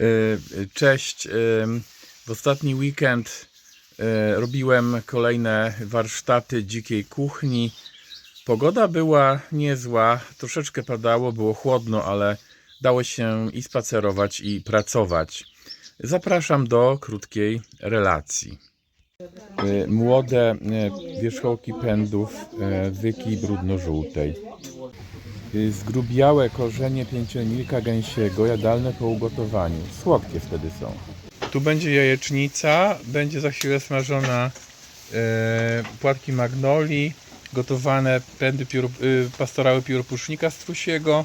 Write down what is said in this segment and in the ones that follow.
Y, Cześć. Y, W ostatni weekend y, robiłem kolejne warsztaty dzikiej kuchni. Pogoda była niezła, troszeczkę padało, było chłodno, ale dało się i spacerować, i pracować. Zapraszam do krótkiej relacji. Młode wierzchołki pędów wyki brudno-żółtej. Zgrubiałe korzenie pięciomilka gęsiego, jadalne po ugotowaniu. Słodkie wtedy są. Tu będzie jajecznica, będzie za chwilę smażona e, płatki magnolii, gotowane pędy piór, y, pastorały pióropusznika strusiego,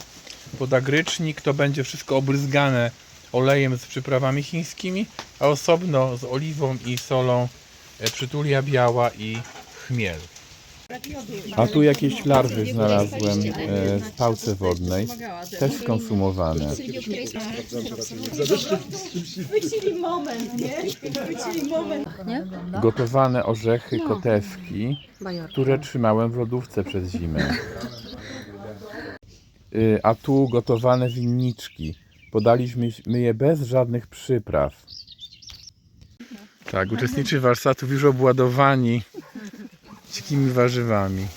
podagrycznik, to będzie wszystko obryzgane olejem z przyprawami chińskimi, a osobno z oliwą i solą e, przytulia biała i chmiel. A tu jakieś larwy znalazłem e, w pałce wodnej, też skonsumowane. Chwili moment, nie? Chwili moment. Gotowane orzechy kotewki, które trzymałem w lodówce przez zimę. Y, A tu gotowane winniczki. Podaliśmy je bez żadnych przypraw. Tak, uczestnicy warsztatów już obładowani dzikimi warzywami.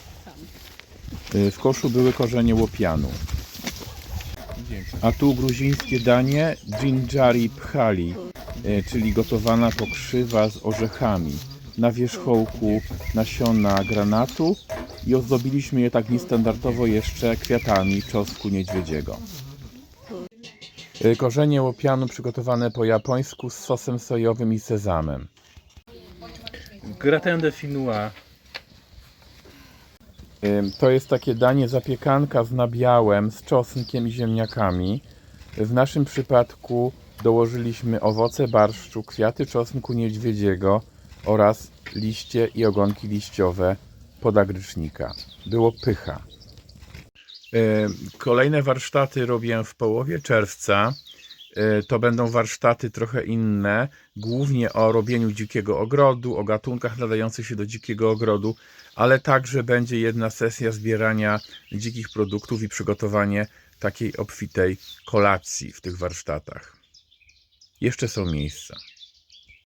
Y, w koszu były korzenie łopianu. A tu gruzińskie danie dżindżari pchali, y, czyli gotowana pokrzywa z orzechami. Na wierzchołku nasiona granatu i ozdobiliśmy je tak niestandardowo jeszcze kwiatami czosnku niedźwiedziego. Y, korzenie łopianu przygotowane po japońsku z sosem sojowym i sezamem. Gratin de finois to jest takie danie zapiekanka z nabiałem, z czosnkiem i ziemniakami. W naszym przypadku dołożyliśmy owoce barszczu, kwiaty czosnku niedźwiedziego oraz liście i ogonki liściowe podagrycznika. Było pycha. Kolejne warsztaty robię w połowie czerwca. Y, To będą warsztaty trochę inne, głównie o robieniu dzikiego ogrodu, o gatunkach nadających się do dzikiego ogrodu, ale także będzie jedna sesja zbierania dzikich produktów i przygotowanie takiej obfitej kolacji w tych warsztatach. Jeszcze są miejsca.